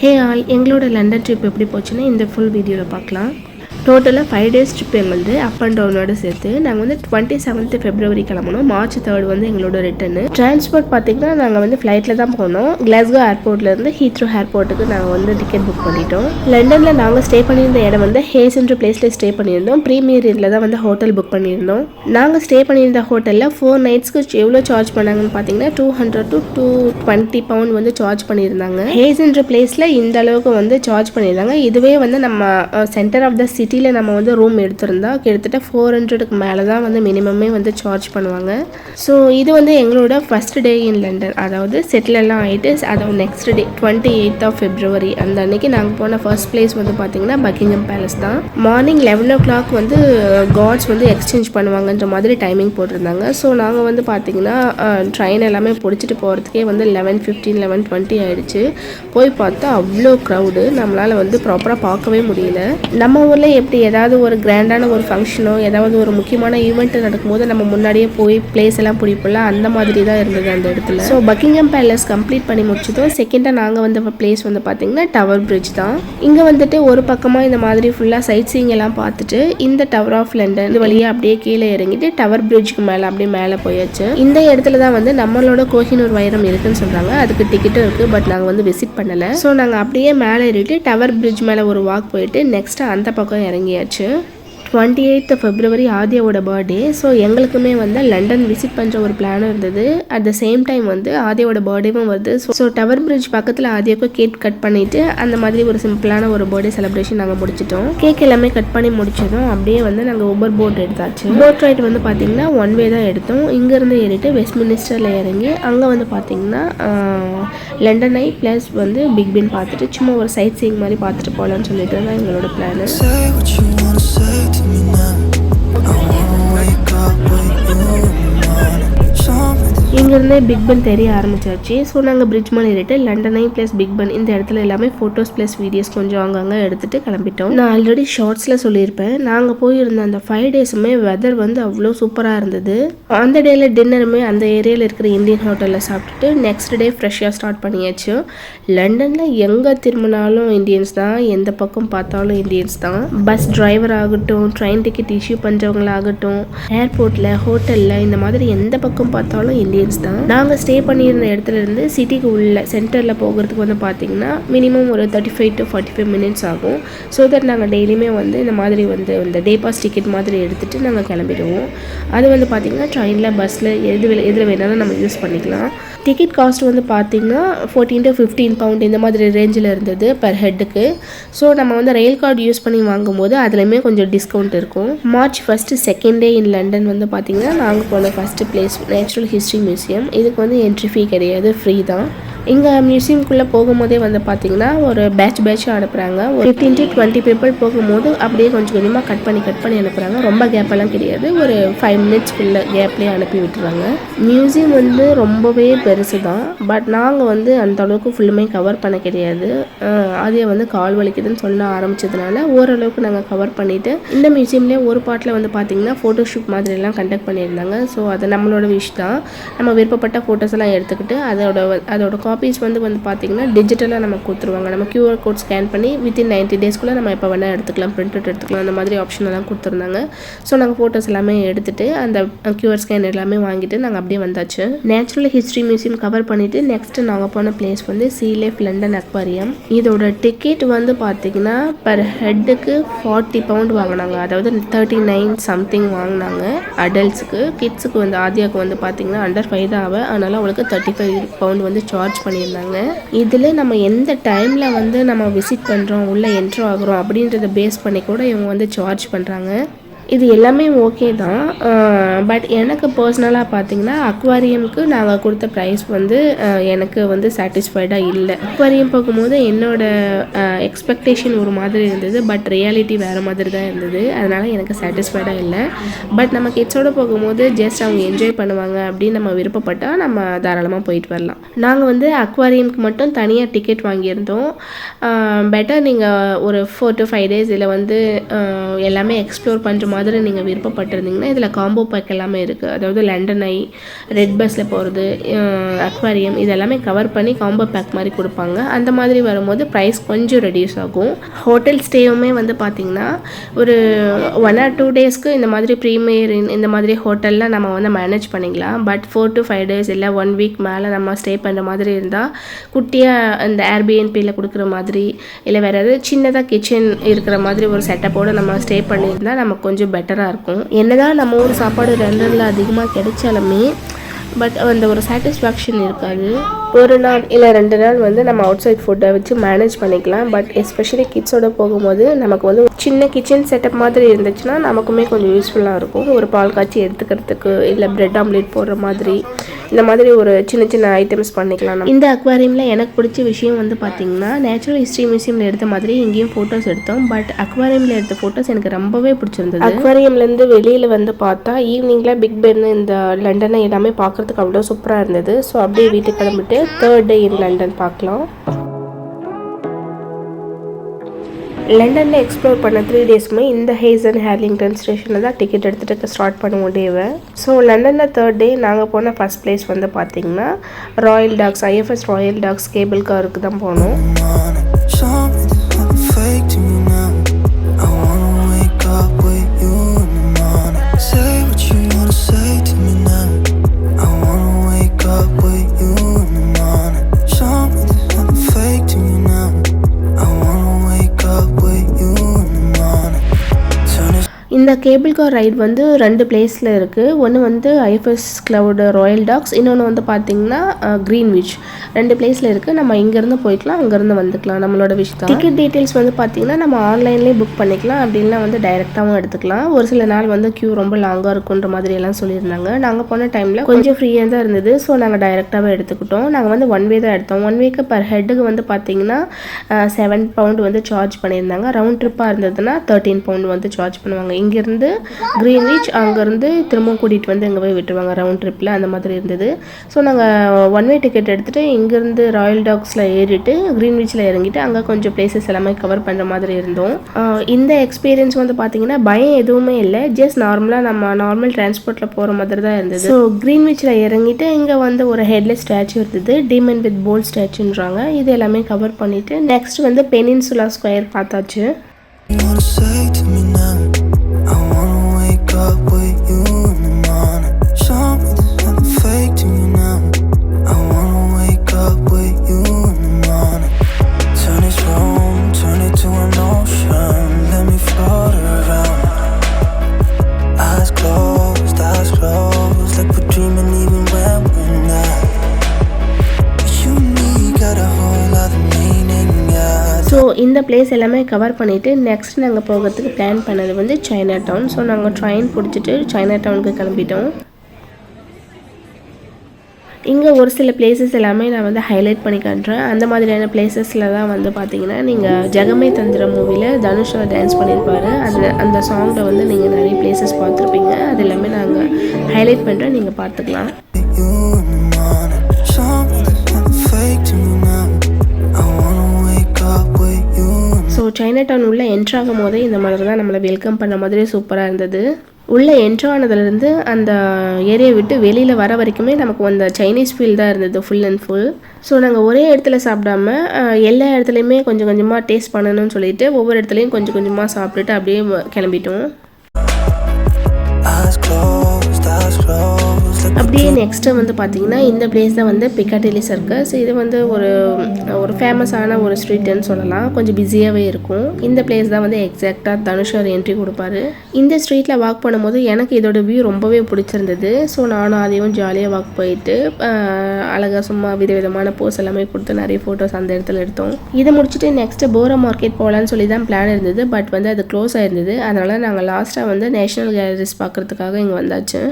ஹே all எங்களோட London trip எப்படி போச்சுன்னா இந்த ஃபுல் வீடியோவில் பார்க்கலாம். டோட்டலாக ஃபைவ் டேஸ் ட்ரிப் எங்களுது அப் அண்ட் டவுனோட சேர்த்து நாங்கள் வந்து டுவெண்ட்டி செவன்த் ஃபெப்ரவரி கிளம்பணும் மார்ச் தேர்ட் வந்து எங்களோட ரிட்டர்னு டிரான்ஸ்போர்ட் பார்த்தீங்கன்னா நாங்கள் வந்து ஃப்ளைட்டில் தான் போனோம். கிளாஸ்கோ ஏர்போர்ட்லேருந்து ஹீத்ரோ ஏர்போர்ட்டுக்கு நாங்கள் வந்து டிக்கெட் புக் பண்ணிட்டோம். லண்டனில் நாங்கள் ஸ்டே பண்ணியிருந்த இடம் வந்து ஹேஸ்ன்ற பிளேஸில் ஸ்டே பண்ணியிருந்தோம். ப்ரீமியர் இதில் தான் வந்து ஹோட்டல் புக் பண்ணியிருந்தோம். நாங்கள் ஸ்டே பண்ணியிருந்த ஹோட்டலில் ஃபோர் நைட்ஸ்க்கு எவ்வளோ சார்ஜ் பண்ணாங்கன்னு பார்த்தீங்கன்னா two hundred to two twenty pound வந்து சார்ஜ் பண்ணியிருந்தாங்க. ஹேஸ்ன்ற பிளேஸில் இந்த அளவுக்கு வந்து சார்ஜ் பண்ணியிருந்தாங்க. இதுவே வந்து நம்ம சென்டர் ஆஃப் த சிட்டி சிட்டியில் நம்ம வந்து ரூம் எடுத்திருந்தா கிட்டத்தட்ட ஃபோர் ஹண்ட்ரடுக்கு மேலே தான் வந்து மினிமமே வந்து சார்ஜ் பண்ணுவாங்க. ஸோ இது வந்து எங்களோட ஃபர்ஸ்ட் டே இன் லண்டன் அதாவது செட்டிலெல்லாம் ஆகிட்டு அதாவது next day twenty eighth of February அந்த அன்னைக்கு நாங்கள் போன ஃபர்ஸ்ட் பிளேஸ் வந்து பார்த்தீங்கன்னா பக்கிங்ஹாம் பேலஸ் தான். மார்னிங் லெவன் ஓ கிளாக் வந்து காட்ஸ் வந்து எக்ஸ்சேஞ்ச் பண்ணுவாங்கன்ற மாதிரி டைமிங் போட்டிருந்தாங்க. ஸோ நாங்கள் வந்து பார்த்தீங்கன்னா ட்ரெயின் எல்லாமே பிடிச்சிட்டு போகிறதுக்கே வந்து லெவன் ஃபிஃப்டீன் லெவன் டுவெண்ட்டி ஆயிடுச்சு. போய் பார்த்தா அவ்வளோ க்ரௌடு நம்மளால் வந்து ப்ராப்பராக பார்க்கவே முடியல. நம்ம ஊரில் எப்படி ஏதாவது ஒரு கிராண்டான ஒரு ஃபங்க்ஷனோ ஏதாவது ஒரு முக்கியமான ஈவெண்ட்டு நடக்கும்போது நம்ம முன்னாடியே போய் பிளேஸ் எல்லாம் பிடிப்போம்ல அந்த மாதிரி தான் இருந்தது அந்த இடத்துல. ஸோ பக்கிங்ஹாம் பேலஸ் கம்ப்ளீட் பண்ணி முடிச்சதும் செகண்டாக நாங்கள் வந்த பிளேஸ் வந்து பார்த்தீங்கன்னா டவர் பிரிட்ஜ் தான். இங்கே வந்துட்டு ஒரு பக்கமாக இந்த மாதிரி ஃபுல்லாக சைட் சீங் எல்லாம் பார்த்துட்டு இந்த டவர் ஆஃப் லண்டன் இது வழியாக அப்படியே கீழே இறங்கிட்டு டவர் பிரிட்ஜுக்கு மேலே அப்படியே மேலே போயாச்சு. இந்த இடத்துல தான் வந்து நம்மளோட கோஹினூர் வைரம் இருக்குன்னு சொல்கிறாங்க அதுக்கு டிக்கெட்டும் இருக்குது பட் நாங்கள் வந்து விசிட் பண்ணலை. ஸோ நாங்கள் அப்படியே மேலே ஏறிட்டு டவர் பிரிட்ஜ் மேலே ஒரு வாக் போயிட்டு நெக்ஸ்ட் அந்த பக்கம் இறங்கியாச்சு. டுவெண்ட்டி எயித் ஃபெப்ரவரி ஆதியாவோட பர்த்டே ஸோ எங்களுக்குமே வந்து லண்டன் விசிட் பண்ணுற ஒரு பிளானும் இருந்தது. அட் த சேம் டைம் வந்து ஆதியாவோட பர்த்டேவும் வருது. ஸோ டவர் பிரிட்ஜ் பக்கத்தில் ஆதியாவுக்கு கேக் கட் பண்ணிவிட்டு அந்த மாதிரி ஒரு சிம்பிளான ஒரு பர்த்டே செலிப்ரேஷன் நாங்கள் முடிச்சிட்டோம். கேக் எல்லாமே கட் பண்ணி முடிச்சதும் அப்படியே வந்து நாங்கள் ஊபர் போட் எடுத்தாச்சு. போட் ரைட் வந்து பார்த்தீங்கன்னா ஒன் வே தான் எடுத்தோம். இங்கேருந்து ஏறிட்டு வெஸ்ட் மினிஸ்டரில் இறங்கி அங்கே வந்து பார்த்தீங்கன்னா லண்டன் ஐ ப்ளஸ் வந்து பிக் பின் பார்த்துட்டு சும்மா ஒரு சைட் சீங் மாதிரி பார்த்துட்டு போகலான்னு சொல்லிட்டு தான் எங்களோட பிளான் அங்கேருந்தே பிக் பன் தெரிய ஆரம்பிச்சாச்சு. ஸோ நாங்கள் பிரிட்ஜ் மேலே ஏறிட்டு லண்டனை ப்ளஸ் பிக் பன் இந்த இடத்துல எல்லாமே ஃபோட்டோஸ் ப்ளஸ் வீடியோஸ் கொஞ்சம் அங்கங்கே எடுத்துகிட்டு கிளம்பிட்டோம். நான் ஆல்ரெடி ஷார்ட்ஸில் சொல்லியிருப்பேன். நாங்கள் போயிருந்த அந்த ஃபைவ் டேஸுமே வெதர் வந்து அவ்வளோ சூப்பராக இருந்தது. அந்த டேயில் டின்னருமே அந்த ஏரியாவில் இருக்கிற இந்தியன் ஹோட்டலில் சாப்பிட்டுட்டு நெக்ஸ்ட் டே ஃப்ரெஷ்ஷாக ஸ்டார்ட் பண்ணியாச்சு. லண்டனில் எங்கே திரும்பினாலும் இந்தியன்ஸ் தான் எந்த பக்கம் பார்த்தாலும் இந்தியன்ஸ் தான். பஸ் டிரைவர் ஆகட்டும் ட்ரெயின் டிக்கெட் இஷ்யூ பண்ணுறவங்களாகட்டும் ஏர்போர்ட்டில் ஹோட்டலில் இந்த மாதிரி எந்த பக்கம் பார்த்தாலும் இந்தியன்ஸ் தான். நாங்கள் ஸ்டே பண்ணியிருந்த இடத்துல இருந்து சிட்டிக்கு உள்ள சென்டரில் போகிறதுக்கு வந்து பார்த்தீங்கன்னா மினிமம் ஒரு thirty five to forty five minutes ஆகும். ஸோ தட் நாங்கள் டெய்லியுமே வந்து இந்த மாதிரி வந்து இந்த டே பாஸ் டிக்கெட் மாதிரி எடுத்துகிட்டு நாங்கள் கிளம்பிடுவோம். அது வந்து பார்த்திங்கன்னா ட்ரெயினில் பஸ்ஸில் எது எதில் வேணாலும் நம்ம யூஸ் பண்ணிக்கலாம். டிக்கெட் காஸ்ட் வந்து பார்த்திங்கன்னா ஃபோர்டீன் டு ஃபிஃப்டீன் பவுண்ட் இந்த மாதிரி ரேஞ்சில் இருந்தது பர் ஹெட்டுக்கு ஸோ நம்ம வந்து ரயில் கார்டு யூஸ் பண்ணி வாங்கும்போது அதுலேயுமே கொஞ்சம் டிஸ்கவுண்ட் இருக்கும். March first second day in London வந்து பார்த்திங்கன்னா நாங்கள் போன first place natural history museum இதுக்கு வந்து என்ட்ரி ஃபீ கிடையாது ஃப்ரீ தான். இங்கே மியூசியம்குள்ளே போகும்போதே வந்து பார்த்தீங்கன்னா ஒரு பேட்ச் பேட்சாக அனுப்புகிறாங்க ஒரு ஃபிஃப்டீன் டு டுவெண்ட்டி பீப்புள் போகும்போது அப்படியே கொஞ்சம் கொஞ்சமாக கட் பண்ணி கட் பண்ணி அனுப்புகிறாங்க ரொம்ப கேப்பெல்லாம் கிடையாது. ஒரு ஃபைவ் மினிட்ஸ்க்குள்ள கேப்லேயே அனுப்பி விட்டுறாங்க. மியூசியம் வந்து ரொம்பவே பெருசு தான் பட் நாங்கள் வந்து அந்த அளவுக்கு ஃபுல்லுமே கவர் பண்ண கிடையாது. அஹ் அதே வந்து கால் வலிக்குதுன்னு சொல்ல ஆரம்பிச்சதுனால ஓரளவுக்கு நாங்கள் கவர் பண்ணிவிட்டு இந்த மியூசியம்லேயே ஒரு பாட்டில் வந்து பார்த்தீங்கன்னா ஃபோட்டோ ஷூட் கண்டக்ட் பண்ணியிருந்தாங்க. ஸோ அது நம்மளோட விஷ் தான். நம்ம விருப்பப்பட்ட ஃபோட்டோஸ் எல்லாம் எடுத்துக்கிட்டு அதோட அதோட காப்பி காப்பீஸ் வந்து வந்து பார்த்தீங்கன்னா டிஜிட்டலாக நமக்கு கொடுத்துருவாங்க. நம்ம கியூஆர் கோட் ஸ்கேன் பண்ணி வித்தின் நைன்ட்டி டேஸ்க்குள்ளே நம்ம எப்போ வேணால் எடுத்துக்கலாம் பிரிண்ட் அவுட் எடுத்துக்கலாம் அந்த மாதிரி ஆப்ஷன் எல்லாம் கொடுத்துருந்தாங்க. ஸோ நாங்கள் ஃபோட்டோஸ் எல்லாமே எடுத்துகிட்டு அந்த கியூஆர் ஸ்கேன் எல்லாமே வாங்கிட்டு நாங்கள் அப்படியே வந்தாச்சு. நேச்சுரல் ஹிஸ்ட்ரி மியூசியம் கவர் பண்ணிவிட்டு நெக்ஸ்ட் நாங்கள் போன பிளேஸ் வந்து சீலேஃப் லண்டன் அக்வாரியம் இதோட டிக்கெட் வந்து பார்த்தீங்கன்னா பர் ஹெட்டுக்கு ஃபார்ட்டி பவுண்ட் வாங்கினாங்க. அதாவது தேர்ட்டி நைன் சம்திங் வாங்கினாங்க அடல்ட்ஸுக்கு கிட்ஸுக்கு வந்து ஆதியாவுக்கு வந்து பார்த்தீங்கன்னா அண்டர் ஃபைவ் தான் அவ அதனால் அவளுக்கு தேர்ட்டி ஃபைவ் பவுண்ட் வந்து சார்ஜ் பண்ணியிருந்தாங்க. இதில் நம்ம எந்த டைமில் வந்து நம்ம விசிட் பண்ணுறோம் உள்ளே என்ட்ரு ஆகுறோம் அப்படின்றத பேஸ் பண்ணி கூட இவங்க வந்து சார்ஜ் பண்ணுறாங்க இது எல்லாமே ஓகே தான். பட் எனக்கு பர்சனலாக பார்த்தீங்கன்னா அக்வாரியமுக்கு நாங்கள் கொடுத்த ப்ரைஸ் வந்து எனக்கு வந்து சாட்டிஸ்ஃபைடாக இல்லை. அக்வாரியம் பார்க்கும்போது என்னோடய எக்ஸ்பெக்டேஷன் ஒரு மாதிரி இருந்தது பட் ரியாலிட்டி வேறு மாதிரி தான் இருந்தது. அதனால் எனக்கு சாட்டிஸ்ஃபைடாக இல்லை. பட் நம்ம கிட்ஸோடு போகும்போது ஜஸ்ட் அவங்க என்ஜாய் பண்ணுவாங்க அப்படின்னு நம்ம விருப்பப்பட்டால் நம்ம தாராளமாக போயிட்டு வரலாம். நாங்கள் வந்து அக்வாரியமுக்கு மட்டும் தனியாக டிக்கெட் வாங்கியிருந்தோம். பெட்டர் நீங்கள் ஒரு ஃபோர் டு ஃபைவ் டேஸ் இதில் வந்து எல்லாமே எக்ஸ்ப்ளோர் பண்ணுற மாதிரி நீங்கள் விருப்பப்பட்டிருந்தீங்கன்னா இதில் காம்போ பேக் எல்லாமே இருக்குது அதாவது லண்டன் ஐ ரெட் பஸ்ஸில் போகிறது அக்வாரியம் இதெல்லாமே கவர் பண்ணி காம்போ பேக் மாதிரி கொடுப்பாங்க. அந்த மாதிரி வரும்போது ப்ரைஸ் கொஞ்சம் ரெடியூஸ் ஆகும். ஹோட்டல் ஸ்டேவுமே வந்து பார்த்திங்கன்னா ஒரு ஒன் ஆர் டூ டேஸ்க்கு இந்த மாதிரி ப்ரீமியர் இந்த மாதிரி ஹோட்டல்லாம் நம்ம வந்து மேனேஜ் பண்ணிக்கலாம். But four to five days இல்லை ஒன் வீக் மேலே நம்ம ஸ்டே பண்ணுற மாதிரி இருந்தால் குட்டியாக இந்த ஏர்பிஎன்பியில் கொடுக்குற மாதிரி இல்லை வேறு ஏதாவது சின்னதாக கிச்சன் இருக்கிற மாதிரி ஒரு செட்டப்போடு நம்ம ஸ்டே பண்ணியிருந்தால் நமக்கு கொஞ்சம் பெட்டராக இருக்கும். என்னதான் நம்ம ஊர் சாப்பாடு ரெண்டரில் அதிகமாக கிடைச்சாலுமே பட் அந்த ஒரு சாட்டிஸ்ஃபேக்ஷன் இருக்காது. ஒரு நாள் இல்லை ரெண்டு நாள் வந்து நம்ம அவுட் சைட் ஃபுட்டை வச்சு மேனேஜ் பண்ணிக்கலாம். பட் எஸ்பெஷலி கிட்ஸோட போகும்போது நமக்கு வந்து சின்ன கிச்சன் செட்டப் மாதிரி இருந்துச்சுன்னா நமக்குமே கொஞ்சம் யூஸ்ஃபுல்லாக இருக்கும். ஒரு பால் காய்ச்சி எடுத்துக்கிறதுக்கு இல்லை ப்ரெட் ஆம்லேட் போடுற மாதிரி. இந்த மாதிரி ஒரு சின்ன சின்ன ஐட்டம்ஸ் பண்ணிக்கலாம். இந்த அக்வாரியமில் எனக்கு பிடிச்ச விஷயம் வந்து பார்த்தீங்கன்னா நேச்சுரல் ஹிஸ்ட்ரி மியூசியமில் எடுத்த மாதிரி இங்கேயும் ஃபோட்டோஸ் எடுத்தோம். பட் அக்வாரியமில் எடுத்த ஃபோட்டோஸ் எனக்கு ரொம்பவே பிடிச்சிருந்தது. அக்வாரியம்லேருந்து வெளியில் வந்து பார்த்தா ஈவினிங்கில் பிக் பென் இந்த லண்டனை எல்லாமே பார்க்குறதுக்கு அவ்வளோ சூப்பராக இருந்தது. ஸோ அப்படியே வீட்டுக்கு கிளம்பிட்டு தேர்ட் டே இன் லண்டன் பார்க்கலாம். லண்டனில் எக்ஸ்ப்ளோர் பண்ண த்ரீ டேஸ்க்குமே இந்த ஹேசன் ஹேர்லிங்டன் ஸ்டேஷனில் தான் டிக்கெட் எடுத்துகிட்டு ஸ்டார்ட் பண்ணுவோம் டேவை ஸோ லண்டனில் தேர்ட் டே நாங்கள் போன ஃபர்ஸ்ட் பிளேஸ் வந்து பார்த்தீங்கன்னா Royal Docks IFS Royal Docks cable காருக்கு தான் போனோம். கேபிள் கார் ரைட் வந்து ரெண்டு பிளேஸில் இருக்குது ஒன்று வந்து ஐஎஃப்எஸ் கிளவுடு ராயல் டாக்ஸ் இன்னொன்று வந்து பார்த்தீங்கன்னா க்ரீன்விச் ரெண்டு பிளேஸில் இருக்குது நம்ம இங்கேருந்து போய்க்கலாம் அங்கேருந்து வந்துக்கலாம். நம்மளோட விஷயம் தான். டிக்கெட் டீட்டெயில்ஸ் வந்து பார்த்திங்கன்னா நம்ம ஆன்லைன்லேயே புக் பண்ணிக்கலாம். அப்படின்னா வந்து டைரெக்டாகவும் எடுத்துக்கலாம். ஒரு சில நாள் வந்து க்யூ ரொம்ப லாங்காக இருக்குன்ற மாதிரி எல்லாம் சொல்லியிருந்தாங்க. நாங்கள் போன டைமில் கொஞ்சம் ஃப்ரீயாக தான் இருந்தது. ஸோ நாங்கள் டைரெக்டாகவே எடுத்துக்கிட்டோம். நாங்கள் வந்து ஒன் வே தான் எடுத்தோம். ஒன் வேக்கு பர் ஹெட்டுக்கு வந்து பார்த்தீங்கன்னா செவன் பவுண்ட் வந்து சார்ஜ் பண்ணியிருந்தாங்க. ரவுண்ட் ட்ரிப்பாக இருந்ததுன்னா தேர்ட்டீன் பவுண்ட் வந்து சார்ஜ் பண்ணுவாங்க. இங்கேருந்து க்ரீன்விச் அங்கேருந்து திரும்பவும் கூட்டிகிட்டு வந்து இங்கே போய் விட்டுருவாங்க. ரவுண்ட் ட்ரிப்பில் அந்த மாதிரி இருந்தது. ஸோ நாங்கள் ஒன் வே டிக்கெட் எடுத்துகிட்டு இங்கேருந்து ராயல் டாக்ஸில் ஏறிட்டு க்ரீன்விச்சில் இறங்கிட்டு அங்கே கொஞ்சம் பிளேசஸ் எல்லாமே கவர் பண்ணுற மாதிரி இருந்தோம். இந்த எக்ஸ்பீரியன்ஸ் வந்து பார்த்தீங்கன்னா பயம் எதுவுமே இல்லை. ஜஸ்ட் நார்மலாக நம்ம நார்மல் டிரான்ஸ்போர்ட்டில் போகிற மாதிரி தான் இருந்தது. ஸோ க்ரீன்விச்சில் இறங்கிட்டு இங்கே வந்து ஒரு ஹெட்லெஸ் ஸ்டாச்சு இருந்தது. டீமன் வித் போல் ஸ்டாச்சுன்றாங்க இது எல்லாமே கவர் பண்ணிவிட்டு நெக்ஸ்ட் வந்து பெனின்சுலா ஸ்கொயர் பார்த்தாச்சு. பிளேஸ் எல்லாமே கவர் பண்ணிவிட்டு நெக்ஸ்ட் நாங்கள் போகிறதுக்கு பிளான் பண்ணது வந்து சைனா டவுன் ஸோ நாங்கள் ட்ரெயின் பிடிச்சிட்டு சைனா டவுனுக்கு கிளம்பிட்டோம். இங்கே ஒரு சில பிளேசஸ் எல்லாமே நான் வந்து ஹைலைட் பண்ணி காட்டுறேன். அந்த மாதிரியான பிளேசஸில் தான் வந்து பார்த்தீங்கன்னா நீங்கள் ஜெகமே தந்திர மூவியில் தனுஷ் டான்ஸ் பண்ணியிருப்பாரு அந்த அந்த சாங்கில் வந்து நீங்கள் நிறைய பிளேசஸ் பார்த்துருப்பீங்க. அது எல்லாமே நாங்கள் ஹைலைட் பண்ணுறேன் நீங்கள் பார்த்துக்கலாம். சைனா டவுன் உள்ளே என்ட்ராகும் போதே இந்த மாதிரி தான் நம்மளை வெல்கம் பண்ண மாதிரி சூப்பராக இருந்தது. உள்ளே என்ட்ரு ஆனதுலேருந்து அந்த ஏரியா விட்டு வெளியில் வர வரைக்குமே நமக்கு அந்த சைனீஸ் ஃபீல் தான் இருந்தது ஃபுல் அண்ட் ஃபுல் ஸோ நாங்கள் ஒரே இடத்துல சாப்பிடாம எல்லா இடத்துலையுமே கொஞ்சம் கொஞ்சமாக டேஸ்ட் பண்ணணும்னு சொல்லிட்டு ஒவ்வொரு இடத்துலையும் கொஞ்சம் கொஞ்சமாக சாப்பிட்டுட்டு அப்படியே கிளம்பிட்டோம். அப்படியே நெக்ஸ்ட்டு வந்து பார்த்தீங்கன்னா இந்த பிளேஸ் தான் வந்து பிக்காட்டிலி சர்க்கஸ் இது வந்து ஒரு ஒரு ஃபேமஸான ஒரு ஸ்ட்ரீட்னு சொல்லலாம். கொஞ்சம் பிஸியாகவே இருக்கும். இந்த பிளேஸ் தான் வந்து எக்ஸாக்டாக தனுஷர் என்ட்ரி கொடுப்பாரு. இந்த ஸ்ட்ரீட்டில் வாக் பண்ணும்போது எனக்கு இதோட வியூ ரொம்பவே பிடிச்சிருந்தது. ஸோ நானும் அதையும் ஜாலியாக வாக் போயிட்டு அழகாக சும்மா விதவிதமான போஸ் எல்லாமே கொடுத்து நிறைய ஃபோட்டோஸ் அந்த இடத்துல எடுத்தோம். இதை முடிச்சுட்டு நெக்ஸ்ட்டு போரா மார்க்கெட் போகலான்னு சொல்லி தான் பிளான் இருந்தது. பட் வந்து அது க்ளோஸ் ஆயிருந்தது. அதனால் நாங்கள் லாஸ்ட்டாக வந்து நேஷனல் கேலரிஸ் பார்க்குறதுக்காக இங்கே வந்தாச்சு.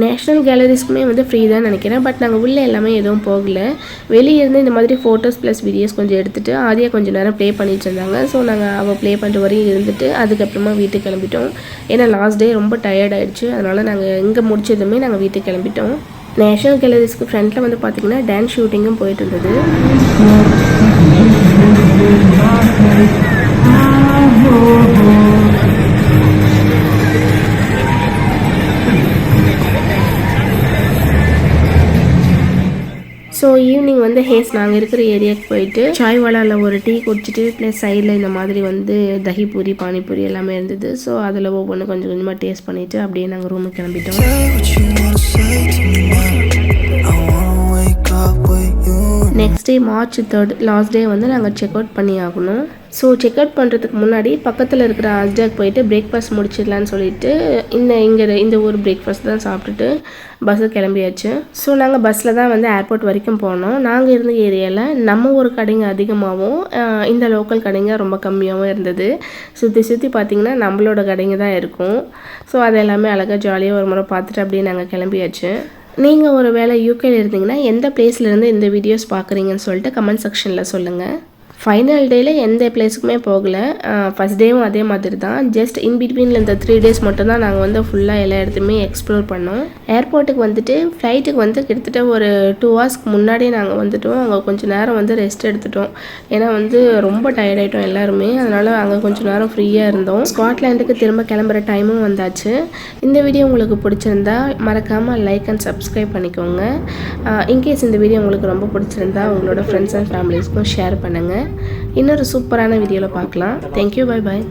நேஷ்னல் கேலரிஸ்க்குமே வந்து ஃப்ரீ தான் நினைக்கிறேன். பட் நாங்கள் உள்ளே எல்லாமே எதுவும் போகல. வெளியே இருந்து இந்த மாதிரி ஃபோட்டோஸ் ப்ளஸ் வீடியோஸ் கொஞ்சம் எடுத்துகிட்டு ஆதியாக கொஞ்சம் நேரம் ப்ளே பண்ணிட்டு இருந்தாங்க. ஸோ நாங்கள் அவள் ப்ளே பண்ணுற வரையும் இருந்துட்டு அதுக்கப்புறமா வீட்டுக்கு கிளம்பிட்டோம். ஏன்னா லாஸ்ட் டே ரொம்ப டயர்ட் ஆயிடுச்சு. அதனால் நாங்கள் இங்கே முடிச்சதுமே நாங்கள் வீட்டுக்கு கிளம்பிட்டோம். நேஷனல் கேலரிஸ்க்கு ஃப்ரண்ட்டில் வந்து பார்த்திங்கன்னா டான்ஸ் ஷூட்டிங்கும் போயிட்டு இருந்தது. ஸோ ஈவினிங் வந்து ஹேஸ் நாங்கள் இருக்கிற ஏரியாவுக்கு போயிட்டு சாய்வாலாவில் ஒரு டீ குடிச்சிட்டு ப்ளஸ் சைடில் இந்த மாதிரி வந்து தஹி பூரி பானிபூரி எல்லாமே இருந்தது. ஸோ அதில் ஒவ்வொன்று கொஞ்சம் கொஞ்சமாக டேஸ்ட் பண்ணிவிட்டு அப்படியே நாங்கள் ரூமுக்கு கிளம்பிட்டோம். Next day March third last day வந்து நாங்கள் செக் அவுட் பண்ணி ஆகணும் ஸோ செக் அவுட் பண்ணுறதுக்கு முன்னாடி பக்கத்தில் இருக்கிற அஸ்டாக் போயிட்டு பிரேக்ஃபாஸ்ட் முடிச்சிடலான்னு சொல்லிட்டு இந்த இங்கே இந்த ஊர் பிரேக்ஃபாஸ்ட் தான் சாப்பிட்டுட்டு பஸ்ஸு கிளம்பியாச்சு. ஸோ நாங்கள் பஸ்ஸில் தான் வந்து ஏர்போர்ட் வரைக்கும் போனோம். நாங்கள் இருந்த ஏரியாவில் நம்ம ஊர் கடைங்க அதிகமாகவும் இந்த லோக்கல் கடைங்க ரொம்ப கம்மியாகவும் இருந்தது. சுற்றி சுற்றி பார்த்திங்கன்னா நம்மளோட கடைங்க தான் இருக்கும். ஸோ அது எல்லாமே அழகாக ஜாலியாக ஒரு முறை பார்த்துட்டு அப்படியே நாங்கள் கிளம்பியாச்சு. நீங்கள் ஒரு வேளை யூகேல இருந்தீங்கன்னா எந்த பிளேஸ்லேருந்து இந்த வீடியோஸ் பார்க்குறீங்கன்னு சொல்லிட்டு கமெண்ட் செக்ஷனில் சொல்லுங்கள் ஃபைனல் டேயில் எந்த பிளேஸுக்குமே போகல. ஃபஸ்ட் டேவும் அதே மாதிரி தான். ஜஸ்ட் இன் பிட்வீனில் இந்த த்ரீ டேஸ் மட்டும்தான் நாங்கள் வந்து ஃபுல்லாக எல்லா இடத்துலையுமே எக்ஸ்ப்ளோர் பண்ணோம். ஏர்போர்ட்டுக்கு வந்துட்டு ஃப்ளைட்டுக்கு வந்து கிட்டத்தட்ட ஒரு டூ ஹவர்ஸ்க்கு முன்னாடியே நாங்கள் வந்துட்டோம். அங்கே கொஞ்சம் நேரம் வந்து ரெஸ்ட் எடுத்துட்டோம். ஏன்னா வந்து ரொம்ப டயர்டாயிட்டோம் எல்லாருமே. அதனால் அங்கே கொஞ்சம் நேரம் ஃப்ரீயாக இருந்தோம். ஸ்காட்லாண்டுக்கு திரும்ப கிளம்புற டைமும் வந்தாச்சு. இந்த வீடியோ உங்களுக்கு பிடிச்சிருந்தா மறக்காமல் லைக் அண்ட் சப்ஸ்கிரைப் பண்ணிக்கோங்க. இன்கேஸ் இந்த வீடியோ உங்களுக்கு ரொம்ப பிடிச்சிருந்தா உங்களோட ஃப்ரெண்ட்ஸ் அண்ட் ஃபேமிலிஸ்க்கும் ஷேர் பண்ணுங்கள் இன்னொரு சூப்பரான வீடியோவில் பார்க்கலாம். Thank you bye bye